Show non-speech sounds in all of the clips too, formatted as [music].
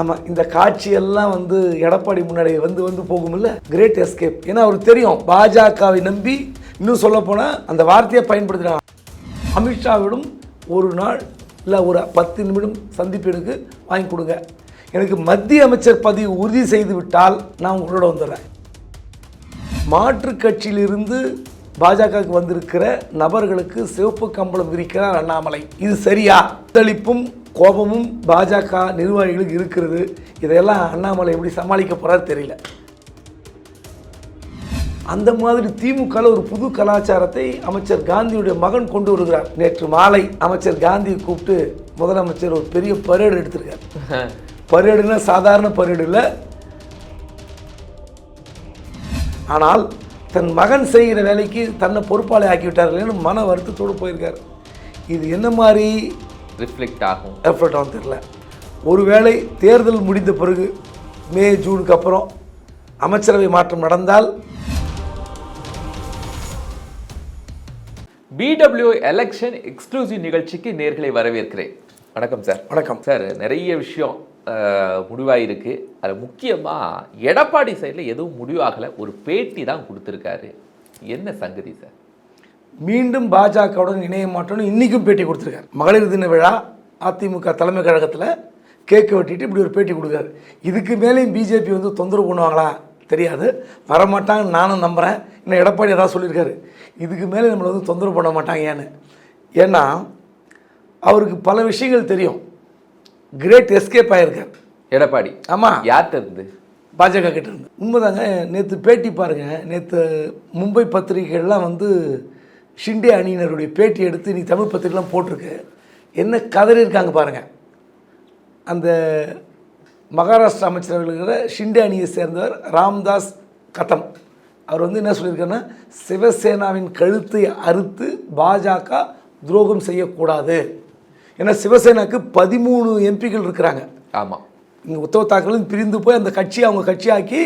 ஆமாம் இந்த காட்சியெல்லாம் வந்து எடப்பாடி முன்னாடி வந்து வந்து போகும்ல? கிரேட் எஸ்கேப் ஏன்னா அவருக்கு தெரியும் பாஜகவை நம்பி இன்னும் சொல்லப்போனால் அந்த வார்த்தையை பயன்படுத்தினாங்க. அமித்ஷாவிடம் ஒரு நாள் இல்லை ஒரு பத்து நிமிடம் சந்திப்பு எனக்கு வாங்கி கொடுங்க. எனக்கு மத்திய அமைச்சர் பதவி உறுதி செய்து விட்டால் நான் உங்களோட வந்துடுறேன். மாற்றுக் கட்சியிலிருந்து பாஜகவுக்கு வந்திருக்கிற நபர்களுக்கு சிவப்பு கம்பளம் விரிக்கிறார் அண்ணாமலை. இது சரியா? தளிப்பும் கோபமும் பாஜக நிர்வாகிகளுக்கு இருக்கிறது. இதையெல்லாம் அண்ணாமலை எப்படி சமாளிக்க போறாரு தெரியல. அந்த மாதிரி திமுகவில் ஒரு புது கலாச்சாரத்தை அமைச்சர் காந்தியுடைய மகன் கொண்டு வருகிறார். நேற்று மாலை அமைச்சர் காந்தியை கூப்பிட்டு முதலமைச்சர் ஒரு பெரிய பரேடு எடுத்திருக்கார். [laughs] பரேடுனா சாதாரண பரேடு இல்லை. ஆனால் தன் மகன் செய்கிற வேலைக்கு தன்னை பொறுப்பாளி ஆக்கிவிட்டார்களேன்னு மன வருத்தத்தோடு போயிருக்கார். இது என்ன மாதிரி ரிஃப்ளெக்ட் ஆகும். எஃபர்ட் ஆகும் தெரியல. ஒருவேளை தேர்தல் முடிந்த பிறகு மே ஜூனுக்கு அப்புறம் அமைச்சரவை மாற்றம் நடந்தால்? பிடபிள்யூ எலெக்ஷன் எக்ஸ்க்ளூசிவ் நிகழ்ச்சிக்கு நேர்களை வரவேற்கிறேன். வணக்கம் சார் வணக்கம். சார் நிறைய விஷயம் முடிவாயிருக்கு. அது முக்கியமாக எடப்பாடி சைடில் எதுவும் முடிவாகலை. ஒரு பேட்டி தான் கொடுத்துருக்காரு. என்ன சங்கதி சார் மீண்டும் பாஜகவுடன் இணைய மாட்டோம்னு இன்றைக்கும் பேட்டி கொடுத்துருக்காரு. மகளிர் தின விழா அதிமுக தலைமை கழகத்தில் கேக்கு வெட்டிட்டு இப்படி ஒரு பேட்டி கொடுக்காரு. இதுக்கு மேலேயும் பிஜேபி வந்து தொந்தரவு பண்ணுவாங்களா? தெரியாது. வரமாட்டாங்கன்னு நானும் நம்புகிறேன் இன்னும் எடப்பாடி ஏதாவது சொல்லியிருக்காரு. இதுக்கு மேலே நம்மளை வந்து தொந்தரவு பண்ண மாட்டாங்க ஏன்னு ஏன்னா அவருக்கு பல விஷயங்கள் தெரியும். கிரேட் எஸ்கேப் ஆகிருக்கார் எடப்பாடி ஆமாம் யார்கிட்ட இருந்து? பாஜக கிட்ட இருந்து. உண்மைதாங்க நேற்று பேட்டி பாருங்க. நேற்று மும்பை பத்திரிகைகள்லாம் வந்து ஷிண்டே அணியினருடைய பேட்டி எடுத்து நீ தமிழ் பத்திரிகைலாம் போட்டிருக்கு. என்ன கதறி இருக்காங்க பாருங்க. அந்த மகாராஷ்டிரா அமைச்சரவையில் இருக்கிற ஷிண்டே அணியை சேர்ந்தவர் ராம்தாஸ் கதம். அவர் வந்து என்ன சொல்லியிருக்காருன்னா சிவசேனாவின் கழுத்தை அறுத்து பாஜக துரோகம் செய்யக்கூடாது. ஏன்னா சிவசேனாக்கு பதிமூணு எம்பிகள் இருக்கிறாங்க. ஆமாம் இங்கே உத்தவ் தாக்கரேவும் பிரிந்து போய் அந்த கட்சி அவங்க கட்சியாக்கி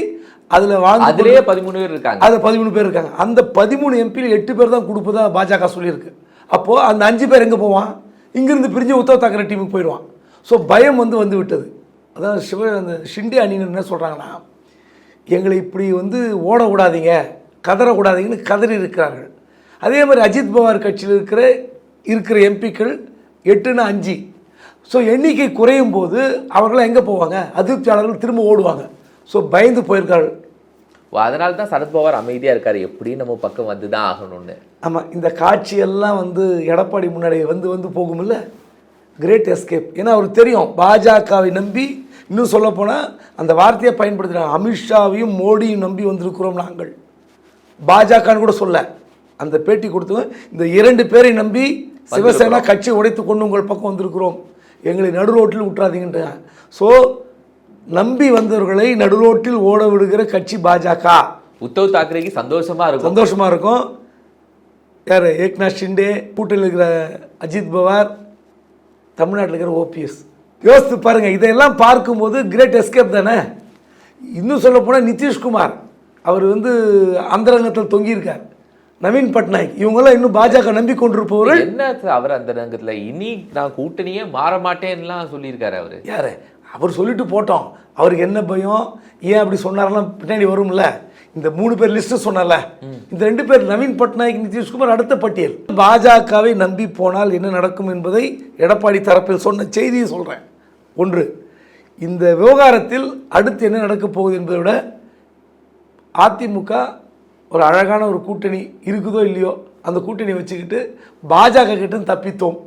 அதில் வாழ்ந்து அதுலேயே பதிமூணு பேர் இருக்காங்க. அதில் பதிமூணு பேர் இருக்காங்க. அந்த பதிமூணு எம்பியில் எட்டு பேர் தான் கொடுப்பதா பாஜக சொல்லியிருக்கு. அப்போது அந்த அஞ்சு பேர் எங்கே போவான்? இங்கிருந்து பிரிஞ்சு உத்தவ் தாக்கரே டீமுக்கு போயிடுவான். ஸோ பயம் வந்து வந்து விட்டது. அதான் சிவ அந்த ஷிண்டே அணியினர் என்ன சொல்கிறாங்கன்னா எங்களை இப்படி வந்து ஓட விடாதீங்க கதறக்கூடாதீங்கன்னு கதறி இருக்கிறார்கள். அதே மாதிரி அஜித் பவார் கட்சியில் இருக்கிற இருக்கிற எம்பிக்கள் எட்டுன்னு அஞ்சு. ஸோ எண்ணிக்கை குறையும் போது அவர்களாம் எங்கே போவாங்க? அதிருப்தியாளர்கள் திரும்ப ஓடுவாங்க. ஸோ பயந்து போயிருக்கார்கள் அதனால தான் சரத்பவார் அமைதியாக இருக்காரு. எப்படி நம்ம பக்கம் வந்து தான் ஆகணும்னு. ஆமாம் இந்த காட்சியெல்லாம் வந்து எடப்பாடி முன்னாடி வந்து வந்து போகும்ல. கிரேட் எஸ்கேப் ஏன்னா அவருக்கு தெரியும் பாஜகவை நம்பி இன்னும் சொல்லப்போனால் அந்த வார்த்தையை பயன்படுத்துகிறாங்க அமித்ஷாவையும் மோடியும் நம்பி வந்திருக்கிறோம் நாங்கள். பாஜகன்னு கூட சொல்ல. அந்த பேட்டி கொடுத்தவங்க இந்த இரண்டு பேரை நம்பி சிவசேனா கட்சி உடைத்து கொண்டு உங்கள் பக்கம் வந்திருக்கிறோம். எங்களை நடுரோட்டில் விட்டுறாதீங்கன்றாங்க ஸோ நம்பி வந்தவர்களை நடுரோட்டில் ஓட விடுகிற கட்சி பாஜக. உத்தவ் தாக்கரேக்கு சந்தோஷமா இருக்கும். சந்தோஷமா இருக்கும். யார்? ஏக்நாத் ஷிண்டே கூட்டணியில் இருக்கிற அஜித் பவார் தமிழ்நாட்டில் இருக்கிற ஓபிஎஸ். யோசித்து பாருங்க இதையெல்லாம் பார்க்கும்போது கிரேட் எஸ்கேப் தானே? இன்னும் சொல்ல போனால் நிதிஷ்குமார் அவர் வந்து அந்தரங்கத்தில் தொங்கியிருக்கார். நவீன் பட்நாயக் இவங்கெல்லாம் இன்னும் பாஜக நம்பி கொண்டிருப்பவர்கள் என்ன அவர் அந்த ரங்கத்துல இனி நான் கூட்டணியே மாற மாட்டேன்னுலாம் சொல்லியிருக்காரு அவரு. யார்? அவர் சொல்லிட்டு போட்டோம். அவருக்கு என்ன பயம்? ஏன் அப்படி சொன்னாரெல்லாம் பின்னாடி வரும்ல. இந்த மூணு பேர் லிஸ்ட்டு சொன்னல இந்த ரெண்டு பேர் நவீன் பட்நாயக் நிதிஷ்குமார் அடுத்த பட்டியல். பாஜகவை நம்பி போனால் என்ன நடக்கும் என்பதை எடப்பாடி தரப்பில் சொன்ன செய்தியை சொல்கிறேன் ஒன்று இந்த விவகாரத்தில் அடுத்து என்ன நடக்கப் போகுது என்பதை விட அதிமுக ஒரு அழகான ஒரு கூட்டணி இருக்குதோ இல்லையோ அந்த கூட்டணி வச்சுக்கிட்டு பாஜக கிட்ட தப்பித்தோம்.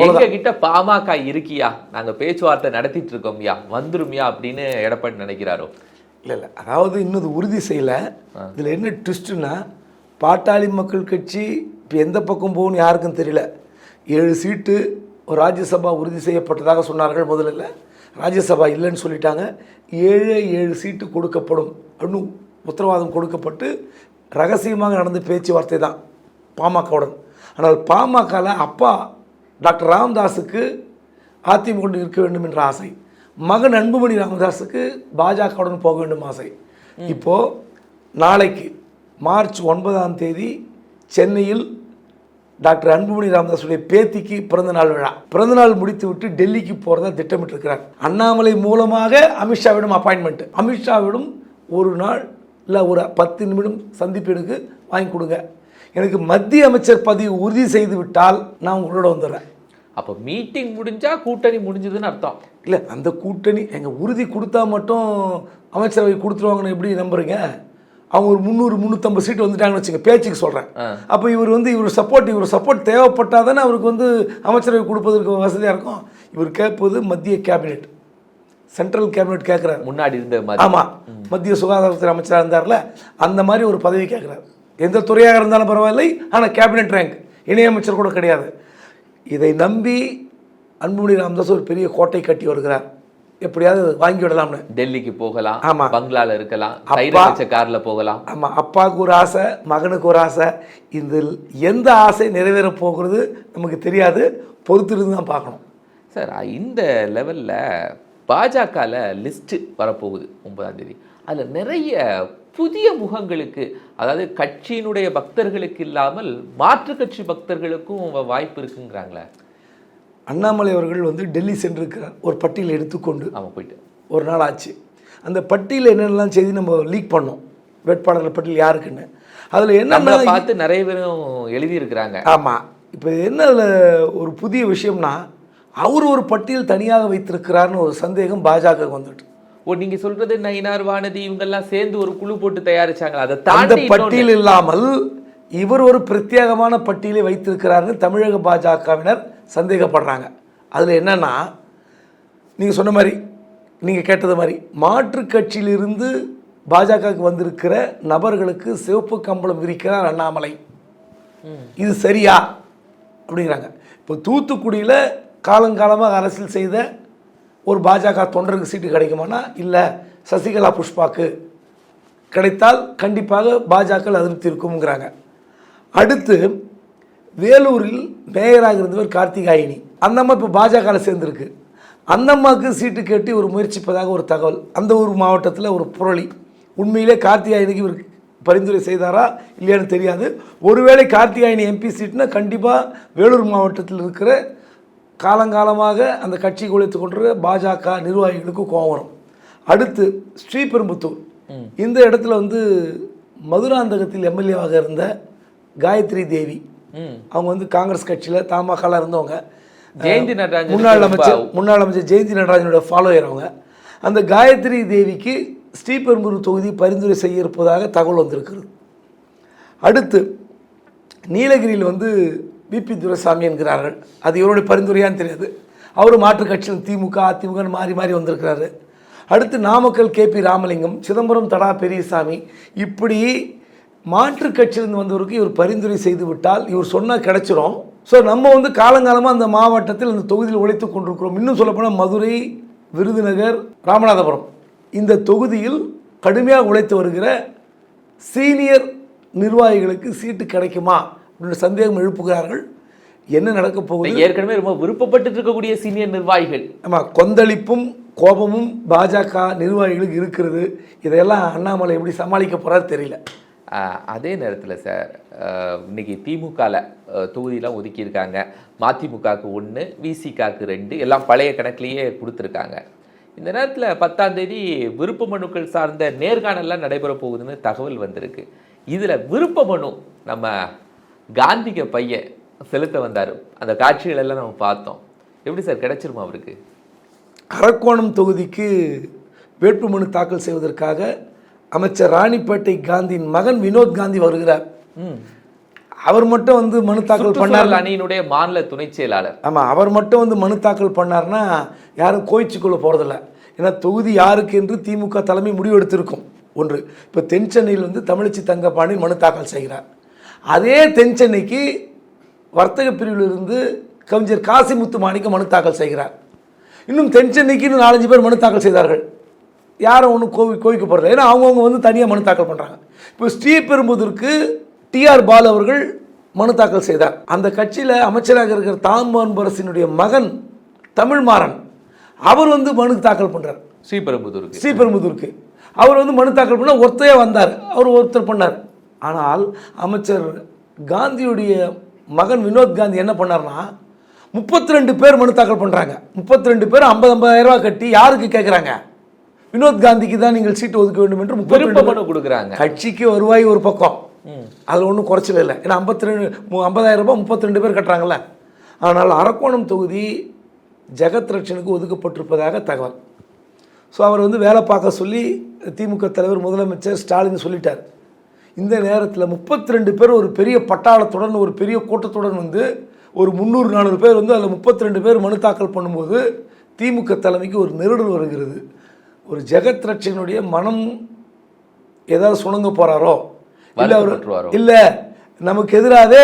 எங்க கிட்ட பாமக இருக்கியா? நாங்க பேச்சுவார்த்தை நடத்திட்டு இருக்கோம்யா வந்துருமியா அப்படின்னு எடப்பாடி நினைக்கிறாரோ? இல்லை இல்லை. அதாவது இன்னும் இது உறுதி செய்யலை. இதில் என்ன ட்விஸ்ட்டுன்னா பாட்டாளி மக்கள் கட்சி இப்போ எந்த பக்கம் போகும்னு யாருக்கும் தெரியல. ஏழு சீட்டு ராஜ்யசபா உறுதி செய்யப்பட்டதாக சொன்னார்கள் முதல்ல. ராஜ்யசபா இல்லைன்னு சொல்லிட்டாங்க. ஏழு ஏழு சீட்டு கொடுக்கப்படும். அப்படின்னு உத்தரவாதம் கொடுக்கப்பட்டு ரகசியமாக நடந்த பேச்சுவார்த்தை தான் பாமகவுடன். ஆனால் பாமகவில் அப்பா டாக்டர் ராமதாஸுக்கு அதிமுக இருக்க வேண்டும் என்ற ஆசை. மகன் அன்புமணி ராமதாஸுக்கு பாஜகவுடன் போக வேண்டும் ஆசை. இப்போது நாளைக்கு மார்ச் ஒன்பதாம் தேதி சென்னையில் டாக்டர் அன்புமணி ராமதாஸுடைய பேத்திக்கு பிறந்த நாள் விழா. பிறந்த நாள் முடித்து விட்டு டெல்லிக்கு போகிறதா திட்டமிட்டிருக்கிறார். அண்ணாமலை மூலமாக அமித்ஷாவிடம் அப்பாயின்மெண்ட் அமித்ஷாவிடம் ஒரு நாள் இல்லை ஒரு பத்து நிமிடம் சந்திப்பு எனக்கு வாங்கி கொடுங்க. எனக்கு மத்திய அமைச்சர் பதவி உறுதி செய்து விட்டால் நான் உங்களோட வந்துடுறேன். அப்போ மீட்டிங் முடிஞ்சா கூட்டணி முடிஞ்சதுன்னு அர்த்தம். இல்லை அந்த கூட்டணி எங்கள் உறுதி கொடுத்தா மட்டும் அமைச்சரவை கொடுத்துருவாங்கன்னு எப்படி நம்புறீங்க? அவங்க ஒரு முந்நூறு முந்நூற்றம்பது சீட்டு வந்துட்டாங்கன்னு வச்சுங்க பேச்சுக்கு சொல்கிறேன். அப்போ இவர் வந்து இவர் சப்போர்ட் இவர் சப்போர்ட் தேவைப்பட்டால் தானே அவருக்கு வந்து அமைச்சரவை கொடுப்பதற்கு வசதியாக இருக்கும். இவர் கேட்பது மத்திய கேபினெட் சென்ட்ரல் கேபினெட் கேட்குறாரு. முன்னாடி இருந்த மாதிரி. ஆமாம் மத்திய சுகாதாரத்துறை அமைச்சராக இருந்தார்ல அந்த மாதிரி ஒரு பதவி கேட்குறாரு. எந்த துறையாக இருந்தாலும் பரவாயில்லை ஆனால் கேபினெட் ரேங்க் இணையமைச்சர் கூட கிடையாது. இதை நம்பி அன்புமணி ராமதாஸ் ஒரு பெரிய கோட்டை கட்டி வருகிறார். எப்படியாவது வாங்கி விடலாம்னு. டெல்லிக்கு போகலாம் ஆமா. பங்களால இருக்கலாம் அப்பா- கார்ல போகலாம். ஆமாம் அப்பாவுக்கு ஒரு ஆசை மகனுக்கு ஒரு ஆசை. இதில் எந்த ஆசை நிறைவேற போகிறது நமக்கு தெரியாது. பொறுத்திருந்து தான் பார்க்கணும். சார் இந்த லெவலில் பாஜகவில் லிஸ்ட்டு வரப்போகுது ஒன்பதாம் தேதி. அதில் நிறைய புதிய முகங்களுக்கு அதாவது கட்சியினுடைய பக்தர்களுக்கு இல்லாமல் மாற்று கட்சி பக்தர்களுக்கும் வாய்ப்பு இருக்குங்கிறாங்களே? அண்ணாமலை அவர்கள் வந்து டெல்லி சென்றிருக்கிறார் ஒரு பட்டியலை எடுத்துக்கொண்டு ஆமாம் போயிட்டு. ஒரு நாள் ஆச்சு. அந்த பட்டியலில் என்னென்னலாம் செய்தி நம்ம லீக் பண்ணோம்? வேட்பாளர்கள் பட்டியல் யாருக்குன்னு? அதில் என்னென்ன பார்த்து நிறைய பேரும் எழுதியிருக்கிறாங்க. ஆமாம் இப்போ என்ன அதில் ஒரு புதிய விஷயம்னா அவர் ஒரு பட்டியல் தனியாக வைத்திருக்கிறார்னு ஒரு சந்தேகம் பாஜக வந்துட்டு. ஓ நீங்க சொல்றது நயினார் வானதி இவங்கெல்லாம் சேர்ந்து ஒரு குழு போட்டு தயாரிச்சாங்களா அதை அந்த பட்டியல் இல்லாமல் இவர் ஒரு பிரத்யேகமான பட்டியலை வைத்திருக்கிறார்னு தமிழக பாஜகவினர் சந்தேகப்படுறாங்க. அதில் என்னன்னா நீங்கள் சொன்ன மாதிரி நீங்கள் கேட்டது மாதிரி மாற்றுக் கட்சியிலிருந்து பாஜகவுக்கு வந்திருக்கிற நபர்களுக்கு சிவப்பு கம்பளம் விரிக்கிறார் அண்ணாமலை. இது சரியா? அப்படிங்கிறாங்க. இப்போ தூத்துக்குடியில் காலங்காலமாக அரசியல் செய்த ஒரு பாஜக தொண்டருக்கு சீட்டு கிடைக்குமானா இல்லை சசிகலா புஷ்பாக்கு கிடைத்தால் கண்டிப்பாக பாஜக அதிருப்தி இருக்குங்கிறாங்க அடுத்து வேலூரில் மேயராக இருந்தவர் கார்த்திகாயினி அந்த அம்மா இப்போ பாஜகவில் சேர்ந்துருக்கு. அந்த அம்மாவுக்கு சீட்டு கேட்டு ஒரு முயற்சிப்பதாக ஒரு தகவல். அந்த ஒரு மாவட்டத்தில் ஒரு புரளி. உண்மையிலே கார்த்திகாயினிக்கு இவர் பரிந்துரை செய்தாரா இல்லையான்னு தெரியாது. ஒருவேளை கார்த்திகாயினி எம்பி சீட்னா கண்டிப்பாக வேலூர் மாவட்டத்தில் இருக்கிற காலங்காலமாக அந்த கட்சிக்கு உழைத்து கொண்டிருக்கிற பாஜக நிர்வாகிகளுக்கு கோபம் வரும். அடுத்து ஸ்ரீபெரும்புத்தூர். இந்த இடத்துல வந்து மதுராந்தகத்தில் எம்எல்ஏவாக இருந்த காயத்ரி தேவி. அவங்க வந்து காங்கிரஸ் கட்சியில் தமாகலாம் இருந்தவங்க. ஜெயந்தி நடராஜன் முன்னாள் அமைச்சர் முன்னாள் அமைச்சர் ஜெயந்தி நடராஜனோட ஃபாலோயர் அவங்க. அந்த காயத்ரி தேவிக்கு ஸ்ரீபெரும்புதூர் தொகுதி பரிந்துரை செய்ய இருப்பதாக தகவல் வந்திருக்கிறது. அடுத்து நீலகிரியில் வந்து பிபி துரைசாமி என்கிறார்கள். அது இவருடைய பரிந்துரையான்னு தெரியாது. அவர் மாற்றுக் கட்சியில் திமுக அதிமுக மாறி மாறி வந்திருக்கிறாரு. அடுத்து நாமக்கல் கேபி ராமலிங்கம் சிதம்பரம் தடா பெரியசாமி இப்படி மாற்றுக் கட்சியிலிருந்து வந்தவருக்கு இவர் பரிந்துரை செய்து விட்டால் இவர் சொன்னால் கிடச்சிரும். ஸோ நம்ம வந்து காலங்காலமாக அந்த மாவட்டத்தில் அந்த தொகுதியில் உழைத்து கொண்டிருக்கிறோம். இன்னும் சொல்லப்போனால் மதுரை விருதுநகர் ராமநாதபுரம். இந்த தொகுதியில் கடுமையாக உழைத்து வருகிற சீனியர் நிர்வாகிகளுக்கு சீட்டு கிடைக்குமா? சந்தேகம் எழுப்புகிறார்கள். என்ன நடக்க போகுது? ஏற்கனவே ரொம்ப விருப்பப்பட்டு இருக்கக்கூடிய சீனியர் நிர்வாகிகள். ஆமாம் கொந்தளிப்பும் கோபமும் பாஜக நிர்வாகிகளுக்கு இருக்கிறது. இதையெல்லாம் அண்ணாமலை எப்படி சமாளிக்க போறாரு தெரியல. அதே நேரத்தில் சார் ஆஹ், இன்னைக்கு திமுகவில் தொகுதியெலாம் ஒதுக்கியிருக்காங்க. மதிமுகவுக்கு ஒன்று விசிகாக்கு ரெண்டு எல்லாம் பழைய கணக்குலேயே கொடுத்துருக்காங்க. இந்த நேரத்தில் பத்தாம் தேதி விருப்ப மனுக்கள் சார்ந்த நேர்காணல்லாம் நடைபெற போகுதுன்னு தகவல் வந்திருக்கு. இதில் விருப்ப மனு நம்ம காந்திக பையன் செலுத்த வந்தார். அந்த காட்சிகள் எல்லாம் நம்ம பார்த்தோம். எப்படி சார் கிடைச்சிருமா அவருக்கு? அரக்கோணம் தொகுதிக்கு வேட்புமனு தாக்கல் செய்வதற்காக அமைச்சர் ராணிப்பேட்டை காந்தியின் மகன் வினோத் காந்தி வருகிறார். ம். அவர் மட்டும் வந்து மனு தாக்கல் பண்ணார் அணியினுடைய மாநில துணை செயலாளர். ஆமாம் அவர் மட்டும் வந்து மனு தாக்கல் பண்ணார்னா யாரும் கோயிச்சுக்கொள்ள போகிறதில்ல ஏன்னா தொகுதி யாருக்கு என்று திமுக தலைமை முடிவெடுத்திருக்கும். ஒன்று இப்போ தென் சென்னையில் வந்து தமிழச்சி தங்கப்பாண்டி மனு தாக்கல் செய்கிறார். அதே தென் சென்னைக்கு வர்த்தக பிரிவிலிருந்து கவிஞர் காசிமுத்து மாணிக்கம் மனு தாக்கல் செய்கிறார். இன்னும் தென் சென்னைக்கு இன்னும் நாலஞ்சு பேர் மனு தாக்கல் செய்தார்கள். யாரும் ஒன்றும் கோவி கோவிக்க போகிறது ஏன்னா அவங்கவுங்க வந்து தனியாக மனு தாக்கல் பண்ணுறாங்க இப்போ ஸ்ரீபெரும்புதூருக்கு டிஆர் பாலு அவர்கள் மனு தாக்கல் செய்தார். அந்த கட்சியில் அமைச்சராக இருக்கிற தாம்பான் பரசினுடைய மகன் தமிழ்மாறன் அவர் வந்து மனு தாக்கல் பண்ணுறார் ஸ்ரீபெரும்புதூருக்கு ஸ்ரீபெரும்புதூருக்கு அவர் வந்து மனு தாக்கல் பண்ண ஒருத்தையே வந்தார். அவர் ஒருத்தர் பண்ணார். ஆனால் அமைச்சர் காந்தியுடைய மகன் வினோத் காந்தி என்ன பண்ணார்னா முப்பத்தி ரெண்டு பேர் மனு தாக்கல் பண்ணுறாங்க முப்பத்தி ரெண்டு பேர் ஐம்பது ஐம்பதாயிரம் ரூபாய் கட்டி யாருக்கு கேட்குறாங்க வினோத் காந்திக்கு தான் நீங்கள் சீட்டு ஒதுக்க வேண்டும் என்று முப்பத்தி மனு கொடுக்குறாங்க. கட்சிக்கு வருவாய் ஒரு பக்கம். அதில் ஒன்றும் குறைச்சல் இல்லை. ஏன்னா ஐம்பத்தி ரெண்டு ஐம்பதாயிரம் ரூபாய் முப்பத்தி ரெண்டு பேர் கட்டுறாங்கல்ல. ஆனால் அரக்கோணம் தொகுதி ஜெகத் ரட்சனுக்கு ஒதுக்கப்பட்டிருப்பதாக தகவல். ஸோ அவர் வந்து வேலை பார்க்க சொல்லி திமுக தலைவர் முதலமைச்சர் ஸ்டாலின் சொல்லிட்டார். இந்த நேரத்தில் முப்பத்தி ரெண்டு பேர் ஒரு பெரிய பட்டாளத்துடன் ஒரு பெரிய கூட்டத்துடன் வந்து ஒரு முந்நூறு நானூறு பேர் வந்து அதில் முப்பத்தி ரெண்டு பேர் மனு தாக்கல் பண்ணும்போது திமுக தலைமைக்கு ஒரு நெருடல் வருகிறது. ஒரு ஜெகத் ரட்சகனுடைய மனம் ஏதாவது சுணங்க போகிறாரோ இல்லை அவர்? இல்லை நமக்கு எதிராகவே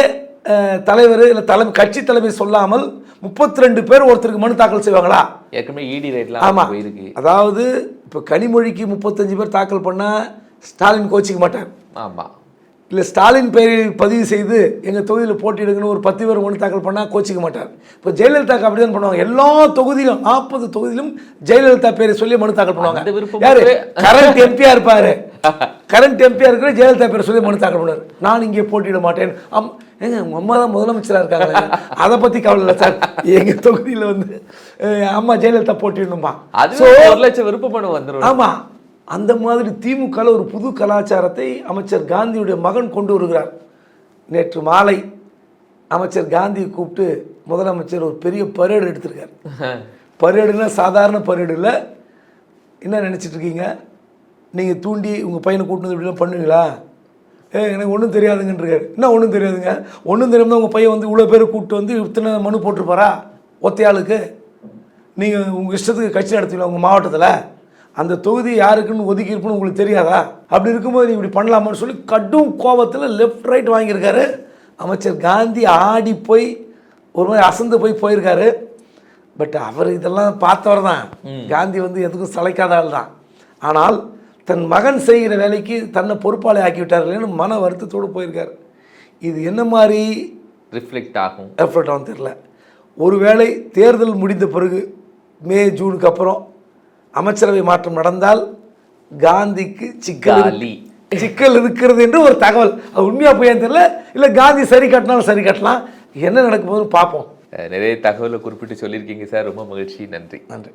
தலைவர் இல்லை தலைமை கட்சி தலைமை சொல்லாமல் முப்பத்தி ரெண்டு பேர் ஒருத்தருக்கு மனு தாக்கல் செய்வாங்களா? ஏற்கனவே E இடி ஆமா. ரேட்லாம் போயிருக்கு. அதாவது இப்போ கனிமொழிக்கு முப்பத்தஞ்சு பேர் தாக்கல் பண்ணா ஸ்டாலின் கோச்சிக்க மாட்டார். ஆமா. இல்லை ஸ்டாலின் பெயரில் பதிவு செய்து எங்கள் தொகுதியில் போட்டியிடுங்கன்னு ஒரு பத்து பேர் மனு தாக்கல் பண்ணால் கோச்சிக்க மாட்டார். இப்போ ஜெயலலிதாக்கு அப்படி தான் பண்ணுவாங்க. எல்லா தொகுதியிலும் நாற்பது தொகுதியிலும் ஜெயலலிதா பேரை சொல்லி மனு தாக்கல் பண்ணுவாங்க. யாரு? கரண்ட் எம்பியா இருப்பாரு. [laughs] கரண்ட் எம்பியா இருக்கிற ஜெயலலிதா பேரை சொல்லி மனு தாக்கல் பண்ணுவார். நான் இங்கே போட்டியிட மாட்டேன். அம் ஏங்க உங்க அம்மா தான் முதலமைச்சராக இருக்காங்க அதை பற்றி கவலை இல்லை சார். எங்கள் தொகுதியில் வந்து அம்மா ஜெயலலிதா போட்டிடணுமா? அது ஒரு லட்சம் விருப்ப மனு வந்துரும். ஆமா. அந்த மாதிரி திமுகவில் ஒரு புது கலாச்சாரத்தை அமைச்சர் காந்தியுடைய மகன் கொண்டு வருகிறார். நேற்று மாலை அமைச்சர் காந்தியை கூப்பிட்டு முதலமைச்சர் ஒரு பெரிய பரேடு எடுத்திருக்கார். [laughs] பரேடுனா சாதாரண பரேடு இல்லை. என்ன நினைச்சிட்டு இருக்கீங்க? நீங்கள் தூண்டி உங்கள் பையனை கூட்டிட்டு வந்து இப்படிலாம் பண்ணுவீங்களா? ஏ எனக்கு ஒன்றும் தெரியாதுங்கன்றாரு என்ன ஒன்றும் தெரியாதுங்க? ஒன்றும் தெரியாமல் உங்கள் பையன் வந்து இவ்வளோ பேரை கூப்பிட்டு வந்து இத்தனை மனு போட்டிருப்பாரா? ஒத்தையாளுக்கு? நீங்கள் உங்கள் இஷ்டத்துக்கு கட்சி நடத்துவீங்களா உங்கள் மாவட்டத்தில்? அந்த தொகுதி யாருக்குன்னு ஒதுக்கி இருப்புன்னு உங்களுக்கு தெரியாதா? அப்படி இருக்கும்போது நீ இப்படி பண்ணலாமான்னு சொல்லி கடும் கோபத்தில் லெஃப்ட் ரைட் வாங்கியிருக்காரு. அமைச்சர் காந்தி ஆடி போய் ஒரு மாதிரி அசந்து போய் போயிருக்காரு. பட் அவர் இதெல்லாம் பார்த்தவர் தான். காந்தி வந்து எதுக்கும் சளைக்காத ஆள் தான். ஆனால் தன் மகன் செய்கிற வேலைக்கு தன்னை பொறுப்பாளி ஆக்கி விட்டார் இல்லைன்னு மன வருத்தத்தோடு போயிருக்கார். இது என்ன மாதிரி ரிஃப்ளெக்ட் ஆகும். எஃபர்ட் ஆகும் தெரில ஒருவேளை தேர்தல் முடிந்த பிறகு மே ஜூனுக்கு அப்புறம் அமைச்சரவை மாற்றம் நடந்தால் காந்திக்கு சிக்கல். சிக்கல் இருக்கிறது என்று ஒரு தகவல். அது உண்மையா போயான்னு தெரியல. இல்லை காந்தி சரி கட்டினாலும் சரி கட்டலாம். என்ன நடக்கும் போது பார்ப்போம். நிறைய தகவலை குறிப்பிட்டு சொல்லியிருக்கீங்க சார். ரொம்ப மகிழ்ச்சி. நன்றி. நன்றி.